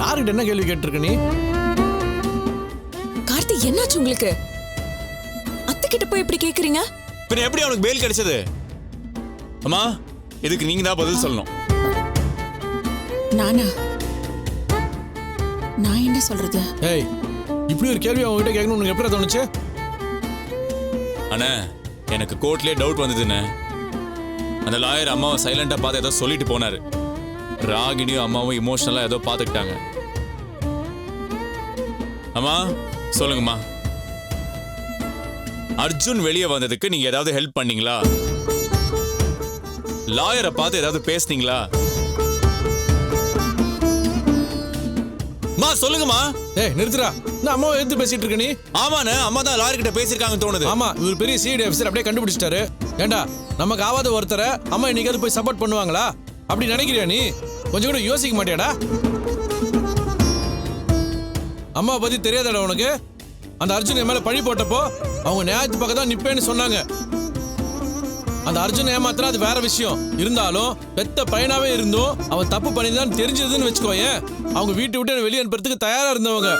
யாருக்கிட்ட என்ன கேள்வி கேட்டிருக்க நீ? கார்த்தி என்னாச்சு உங்களுக்கு? அத்தை கிட்ட போய் இப்படி கேக்குறீங்க? பின்ன எப்படி அவனுக்கு பெயில் கிடைச்சது? அம்மா இதுக்கு நீங்க தான் பதில் சொல்லணும். நானா? நான் என்ன சொல்றது? ஏய் இப்படி ஒரு கேள்வி அவங்க கிட்ட கேட்கணும் உனக்கு எப்படி தோணுச்சு? அண்ணே எனக்கு கோர்ட்லயே டவுட் வந்ததுண்ணே. அந்த லாயர் அம்மாவை சைலண்டா பார்த்து ஏதோ சொல்லிட்டு போனாரு. ராகினியும் அம்மாவும் இமோஷனலா ஏதோ பார்த்துக்கிட்டாங்க. அம்மா சொல்லுங்கம்மா. அர்ஜுன் வெளியே வந்ததுக்கு நீங்க ஏதாவது ஹெல்ப் பண்ணீங்களா? லாயரை பார்த்து ஏதாவது பேசுனீங்களா? மா சொல்லுங்கம்மா. ஏய் நிறுத்துடா. இந்த அம்மாவை எடுத்து பேசிட்டு இருக்க நீ. ஆமாண்ணே அம்மா தான் லாயர் கிட்ட பேசியிருக்காங்கன்னு தோணுது. ஆமா இவர் பெரிய சிடி ஆஃபீஸர் அப்படியே கண்டுபிடிச்சிட்டாரு. ஏண்டா நமக்கு ஆவாத ஒருத்தரை அம்மா இன்னைக்காவது போய் சப்போர்ட் பண்ணுவாங்களா? அப்படி நினைக்கிறியா நீ? கொஞ்சம் கூட யோசிக்க மாட்டியாடா? அம்மா பத்தி தெரியாதாடா உனக்கு? அந்த அர்ஜுன் என் மேல பழி போட்டப்போ அவங்க நியாயத்து பக்கம் தான் நிப்பேன்னு சொன்னாங்க. அந்த அர்ஜுன் ஏமாத்தினா அது வேற விஷயம். இருந்தாலும் பெத்த பையனாவே இருந்தும் அவன் தப்பு பண்ணிதான் தெரிஞ்சதுன்னு வச்சுக்கோயேன். அவங்க வீட்டை விட்டு வெளியே அனுப்புறதுக்கு தயாரா இருந்தவங்க.